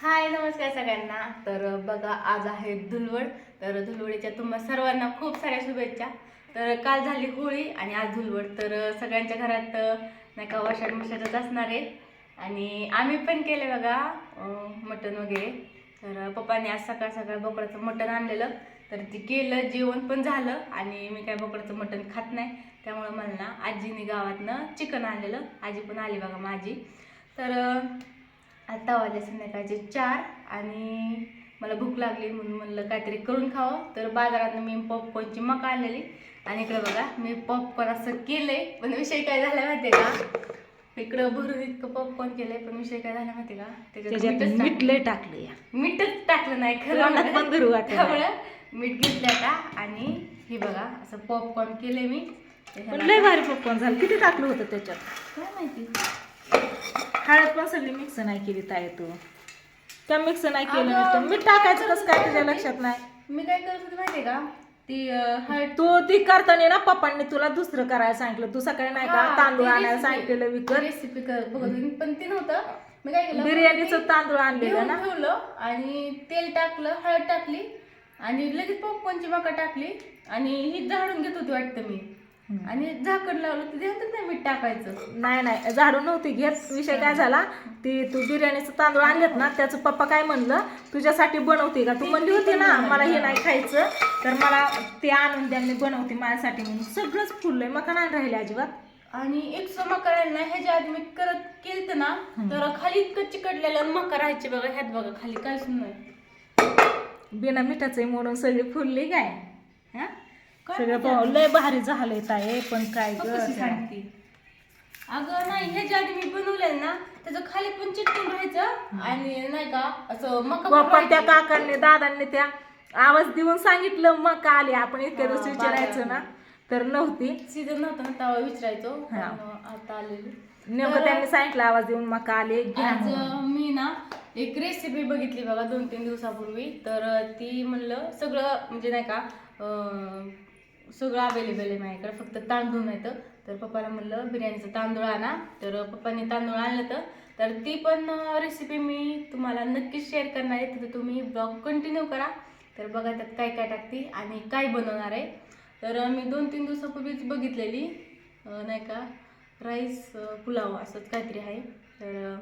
हाय नमस्कार सगळ्यांना. तर बघा आज आहे धुलवड. तर धुलवडीच्या तुम्हा सर्वांना खूप साऱ्या शुभेच्छा. तर काल झाली होळी आणि आज धुलवड. तर सगळ्यांच्या घरात नाही का वशाट मशाटच असणार आहे. आणि आम्ही पण केले बघा मटण वगैरे. तर पप्पाने आज सकाळ सकाळ बोकडाचं मटण आणलेलं. तर ते केलं जेवण पण झालं. आणि मी काय बोकडाचं मटण खात नाही. त्यामुळं मला ना आजीने गावातनं चिकन आणलेलं. आजी पण आली बघा माझी. तर आता वाजले संध्याकाळचे चार आणि मला भूक लागली म्हणून म्हणलं काहीतरी करून खावं. तर बाजारात मी पॉपकॉर्नची मक आणलेली. आणि इकडं बघा मी पॉपकॉर्न असं केलंय पण विषय काय झाला माहितीये का? इकडं भरून इतकं पॉपकॉर्न केलंय पण विषय काय झाला माहितीये का? त्याच्यात मीठ टाकलं. लय टाकलं या मीठच टाकलं नाही खरं पण धरू वाटलं मीठ घेतलं आता. आणि हे बघा असं पॉपकॉर्न केलंय मी. लय भारी पॉपकॉर्न झालं. किती टाकलं होतं त्याच्यात? काय माहिती? हळद पण सगळी मिक्स नाही केली ताय तू. त्या मिक्स नाही केलं मी मीठ टाकायचं काय कसं काय तुझ्या लक्षात नाही? मी काय करत होते माहितीये का? ती अं, हळद तू ती करताना ना पप्पांनी तुला दुसरं करायला सांगितलं. तू सकाळी नाही का हा, तांदूळ ती आणायला recipe- सांगितलेलं विकत? रेसिपी बघत होती पण ती नव्हतं. मी काय केलं बिर्याणीचं तांदूळ आणलेलं घेऊन ना? ठेवलं आणि तेल टाकलं हळद टाकली आणि लगेच पॉपकॉर्नची मका टाकली आणि ही झाडून घेत होती वाटतं मी. आणि झाकण लावलं ते देतच नाही मीठ टाकायचं. नाही नाही. झाडू नव्हती घेत. विषय काय झाला? ती तू बिर्याणीचं तांदूळ आणलेत ना त्याचं पप्पा काय म्हणलं तुझ्यासाठी बनवते का? तू म्हणली होती ना मला हे नाही खायचं. तर मला ते आणून द्या मी बनवते माझ्यासाठी म्हणून. सगळंच फुललंय. मका नाही राहिले अजिबात. आणि एक करायला नाही ह्याच्या आधी मी करत केलत ना तर खाली इतकं चिकटलेलं मका राहायचे बघा ह्यात बघा खाली काहीच नाही बिना मिठाचं म्हणून सगळी फुलली काय? हा? काय सगळं पाहू लय भारी झालंय ताई पण काय बघ ग कशी सांगते? अगं नाही ह्याच्या आधी मी बनवलेलं ना त्याचं खाली पण चिटकून राहायचं आणि नाही का असं मका पण त्या. काकांनी दादांनी त्या आवाज देऊन सांगितलं मग का आली आपण इतक्या हा, दिवशी विचारायचं ना. तर नव्हती. सीझन नव्हतं ना तेव्हा विचारायचो हा. आता आलेली. नेमकं त्यांनी सांगितलं आवाज देऊन मग का आले घ्या आज म्हणून. मी ना एक रेसिपी बघितली बघा दोन तीन दिवसापूर्वी. तर ती म्हणलं सगळं म्हणजे नाही का अं, सगळं अवेलेबल आहे माझ्याकडे. फक्त तांदूळ नाही तर. पप्पाला म्हणलं बिर्याणीचं तांदूळ आणा. तर पप्पाने तांदूळ आणलं तर. तर ती पण रेसिपी मी तुम्हाला नक्कीच शेअर करणार आहे. तिथं तुम्ही ब्लॉग कंटिन्यू करा. तर बघा त्यात काय काय टाकते आणि काय बनवणार आहे. तर मी दोन तीन दिवसापूर्वीच बघितलेली नाही का राईस पुलाव असंच काहीतरी आहे. तर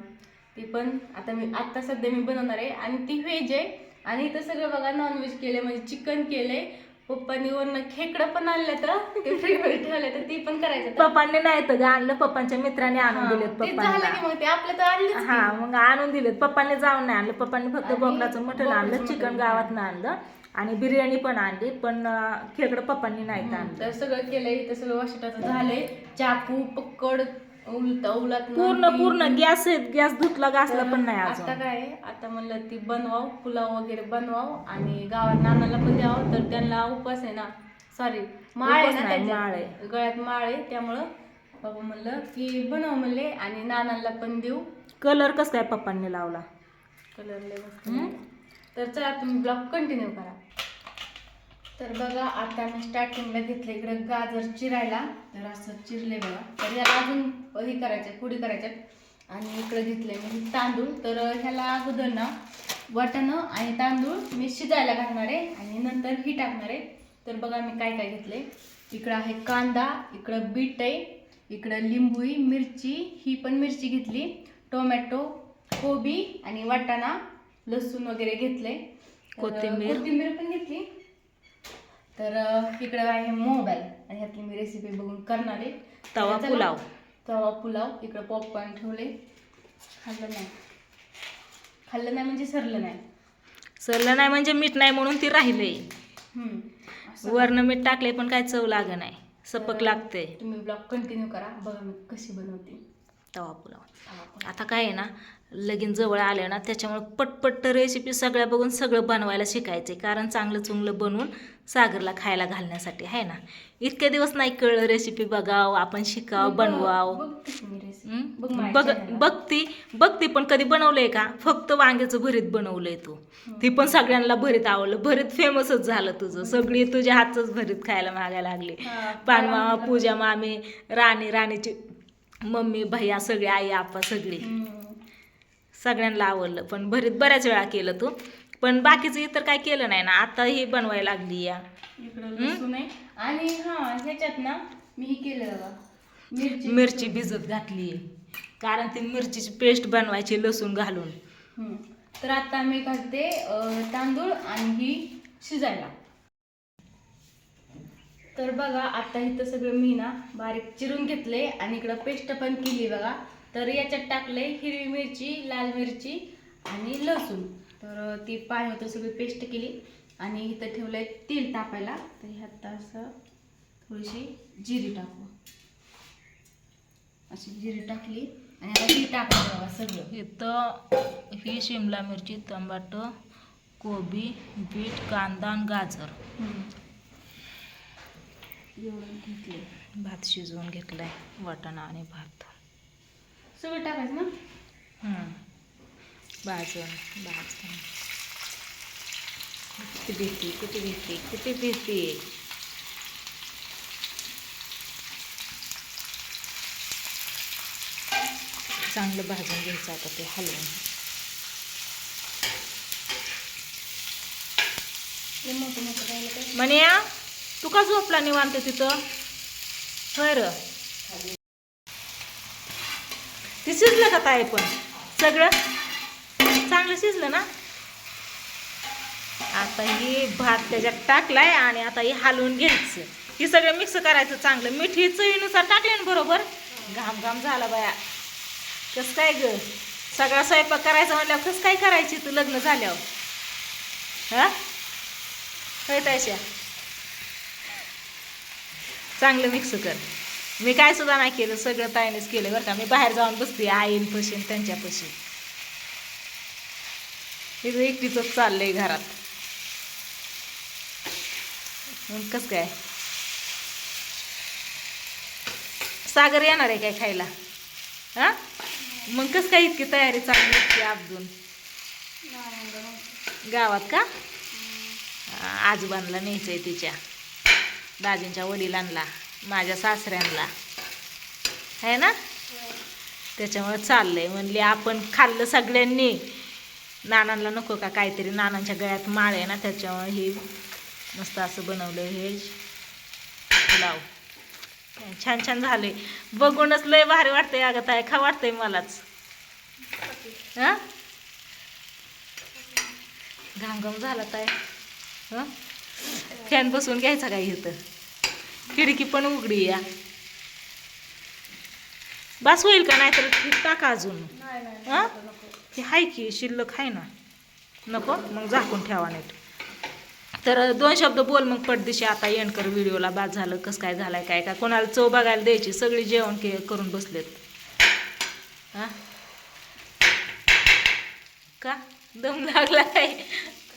ती पण आता मी आत्ता सध्या मी बनवणार आहे. आणि ती व्हेज आहे. आणि इथं सगळं बघा नॉनव्हेज केलं म्हणजे चिकन केलं आहे पप्पानी वरनं खेकडं पण आणलं तर ते फ्रीमध्ये ठेवलं तर ती पण करायचं. पप्पांनी नाही तर आणलं पप्पांच्या मित्राने आणून दिलेत ते झालं की पप्पांना मग ते आपलं तर आणलंच की. हा मग आणून दिलेत पप्पांनी जाऊन नाही आणलं पप्पांनी फक्त आणि बोकडाचं मटण आणलं चिकन मटण. गावात आणलं आणि बिर्याणी पण आणली पण अं, खेकडं पप्पांनी नाही आणलं तर सगळं केलंय इथं सगळं वाशटाचं झालंय चाकू पक्कड उलता पूर्ण पूर्ण गॅस गॅस धुतला घासला पण नाही आता अजून काय आहे, आता म्हणलं ती बनवाव पुलाव वगैरे बनवाव आणि गावात नानाला पण द्यावं तर त्यांना उपवास आहे ना. सॉरी माळ आहे ना नाही, त्याच्यात. माळ आहे. गळ्यात माळ आहे त्यामुळं बाबा म्हणलं की बनव म्हणले आणि नानाला पण देऊ. कलर कस काय पप्पांनी लावला? कलर हम्म? तर चला तुम्ही ब्लॉग कंटिन्यू करा. तर बघा आता मी स्टार्टिंगला घेतलं इकडं गाजर चिरायला. तर असं चिरले बघा. तर याला अजून हे करायचं पुडी करायच्यात. आणि इकडं घेतले मी तांदूळ. तर ह्याला अगोदर ना वाटाणं आणि तांदूळ मी शिजायला घालणार आहे आणि नंतर ही टाकणार आहे. तर बघा मी काय काय घेतले इकडं आहे कांदा इकडं बीट आहे इकडं लिंबू मिरची ही पण मिरची घेतली टोमॅटो कोबी आणि वाटाणा लसूण वगैरे घेतले कोथिंबीर. कोथिंबीर पण घेतली. तर इकडं आहे मोबाईल. आणि ह्यातली मी रेसिपी बघून करणार आहे. तवा पुलाव. तवा पुलाव. इकडं पॉपकॉर्न ठेवले. खाल्लं नाही. खाल्लं नाही म्हणजे सरलं नाही. सरलं नाही म्हणजे मीठ नाही म्हणून ती. असं वरनं मीठ टाकले पण काय चव लाग नाही. सपक लागते तुम्ही ब्लॉग कंटिन्यू करा. बघा मी कशी बनवते. तवा पुलाव. आता काय आहे ना लगीन जवळ आले ना त्याच्यामुळे पटपट रेसिपी सगळ्या बघून सगळं बनवायला शिकायचे कारण चांगलं चुंगलं बनवून सागरला खायला घालण्यासाठी आहे ना? इतके दिवस नाही कळलं रेसिपी बघाव आपण शिकाव बनवाव? बघ. बघती बघती पण कधी बनवलंय का? फक्त वांग्याचं भरीत बनवलंय तू. ती पण सगळ्यांना भरीत आवडलं. भरीत फेमसच झालं तुझं. सगळी तुझ्या हातच भरीत खायला मागायला लागली. पानमामा पूजा मामी राणी राणीची मम्मी भैया सगळी आई आपा सगळी. सगळ्यांना आवडलं पण भरीत बऱ्याच वेळा केलं तू. पण बाकीचं इतर काय केलं नाही ना आता ही बनवायला लागली या. आणि हा ह्याच्यात ना मी केलं मिरची. मिरची भिजत घातली कारण ती मिरचीची पेस्ट बनवायची लसूण घालून. तर आता मी घालते तांदूळ आणि ही शिजायला. तर बघा आता इथं सगळं मी ना बारीक चिरून घेतले आणि इकडं पेस्ट पण केली बघा. तर याच्यात टाकले हिरवी मिरची लाल मिरची आणि लसूण. तर ती पाणी होतं सगळी पेस्ट केली आणि इथं ठेवलंय तेल तापायला. तर ह्यात असं थोडीशी जिरी टाकू. अशी जिरी टाकली आणि आता ती टाकायचं बघा सगळं. इथं ही शिमला मिरची टमाटो कोबी बीट कांदा आणि गाजर. एवढं घेतले भात शिजवून घेतलाय वाटाणा आणि भात. सगळं टाकायचं ना. भाजून भाजून. किती भीती किती भीती किती भीती. चांगलं भाजून घ्यायचं आता ते हलवून. लय तू का झोपला निवांत तिथं? खर ते शिजलं का ताई पण? सगळं? चांगलं शिजलं ना? आता ही भात त्याच्यात टाकलाय आणि आता हे हालवून घ्यायचं. हे सगळं मिक्स करायचं चांगलं. मीठ चवीनुसार टाकले ना बरोबर? घाम घाम झाला बाया. कसं काय ग? सगळा स्वयंपाक करायचा म्हटल्यावर कसं काय करायची तू लग्न झाल्यावर? हा? होय चांगलं मिक्स कर. मी काय सुद्धा नाही केलं सगळं ताईनेच केलं बरं का. मी बाहेर जाऊन बसते आईन पशी त्यांच्यापाशी इथं एकटीच चाललंय घरात. मग कसं काय? सागर येणार आहे काय खायला? हा? मग कसं काय इतकी तयारी चालली इतकी अब्दून? गावात का? आजोबांना न्यायचं आहे तिच्या. दाजींच्या वडिलांना माझ्या सासऱ्यांना. आहे ना? त्याच्यामुळे चाललंय. म्हणले आपण खाल्लं सगळ्यांनी. नानांना नको का काहीतरी? नानांच्या गळ्यात माळ आहे ना त्याच्यामुळे हे मस्त असं बनवलं हे. पुलाव. छान छान झाले बघूनच लय भारी वाटतंय अगं ताय खा वाटतंय मलाच. हां? घामघम झाला ताय हं? फॅन बसून घ्यायचा काय इथं? खिडकी पण उघडी या. बस होईल का नाही तर टाका अजून. नाही नाही हा? हाय की शिल्लक आहे ना. नको? मग झाकून ठेवा नीट. तर दोन शब्द बोल मग पडदिशी आता एंड कर व्हिडिओला. बाद झालं कसं काय झालंय काय काय? कोणाला चव बघायला द्यायची? सगळी जेवण के करून बसलेत. हा? का? दम लागलाय.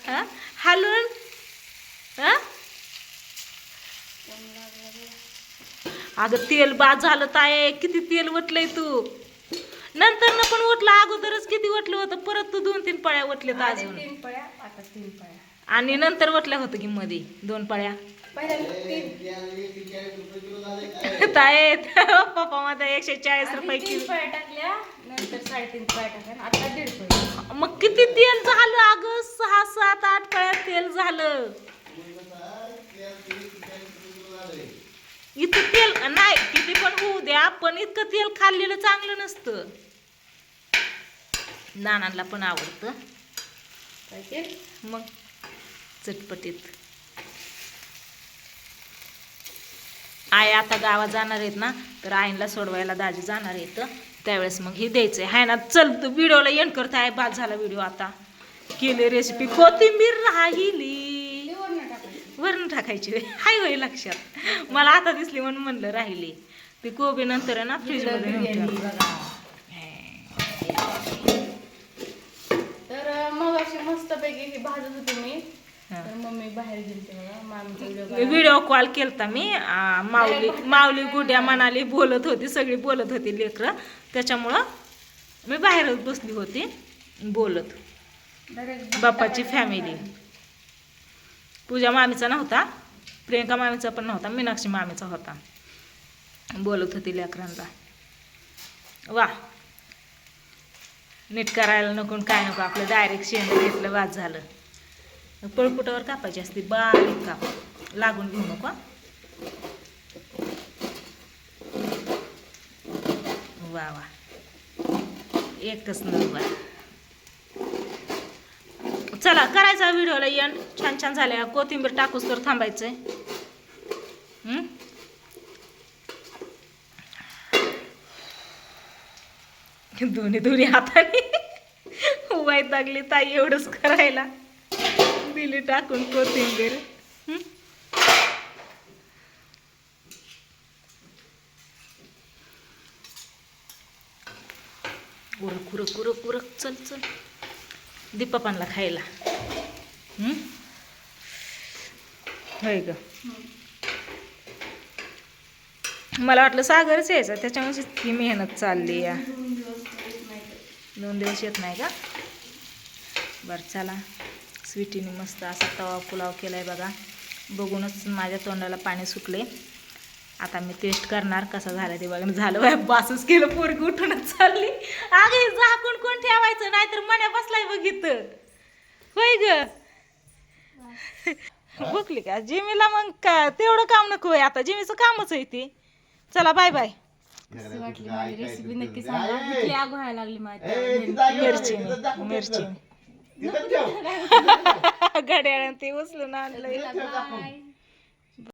हा? हालून अगं तेल बाद झालं ताय किती तेल वटलंय तू. नंतर ना पण वटलं अगोदरच किती वटलं होतं परत तू दोन तीन पळ्या वटलेत अजून. तीन पळ्या आता तीन पळ्या. आणि नंतर वटल्या होतं की मध्ये दोन पळ्या. ताय पप्पा माझा एकशे चाळीस रुपये किलो. टाकल्या नंतर साडेतीन पळ्या टाकल्या आता दीड पळ्या मग किती तेल झालं अगं? सहा सात आठ पळ्या तेल झालं. इथं तेल नाही? किती पण होऊ द्या पण इतकं तेल खाल्लेलं चांगलं नसतं. नानांना पण आवडतं. काय मग चटपटीत. आई आता गावात जाणार आहेत ना तर आईला सोडवायला दाजी जाणार आहेत. त्यावेळेस मग हे द्यायचंय. हाय ना चल तू व्हिडिओला एंड करता. आहे बाद झाला व्हिडिओ आता. केली रेसिपी कोथिंबीर राहिली. वरण टाकायची. होय. हाय लक्षात. मला आता दिसली म्हणून म्हणलं राहिली. ती कोबी नंतर आहे ना फ्रीजमध्ये तर मग अशी मस्तपैकी ही भाजत होती मी. तर मम्मी बाहेर गेलते व्हिडिओ कॉल केलता मी. माऊली माऊली गुड्या मनाली बोलत होती सगळी बोलत होती लेकरं. त्याच्यामुळं मी बाहेरच बसली होती. बोलत. बाप्पाची फॅमिली पूजा मामीचा नव्हता प्रियंका मामीचा पण नव्हता मीनाक्षी मामीचा होता. बोलत होती लेकरांना वा नीट करायला नको आणि काय नको आपलं डायरेक्ट शेंड घेतलं वाद झालं. पळपुटावर कापायची असते बारीक काप लागून घेऊ नको वा वा. एकच नंबर चला करायचा व्हिडिओला येण. छान छान झाल्या. कोथिंबीर टाकूस तर थांबायचंय. आहे दोन्ही दोन्ही हाताने वाईट लागली ताई एवढंच करायला. दिली टाकून कोथिंबीर. उरक उरक उरक उरक. चल चल. दीपापांना खायला. होय ग. मला वाटलं सागरच यायचं त्याच्यामुळे इतकी मेहनत चालली या. दोन दिवस येत नाही का? बरं चला. स्वीटीने मस्त असा तवा पुलाव केला आहे बघा. बघूनच माझ्या तोंडाला पाणी सुटले आता मी टेस्ट करणार कसा झाला ते बघा. झालं बाय बासूच केलं पोरगी उठूनच चालली. अगे झाकून कोण ठेवायचं? नाहीतर मण्या बसलाय बघितलं होय ग? बघली का? जिमीला मग का? तेवढं काम नको आहे आता. जिमीचं कामच आहे ते. चला बाय बाय कशी वाटली माझी रेसिपी नक्की सांगा. किती आग व्हायला लागली माझी मिरची मिरची घड्याळ ते उचलून आणलंय. बाय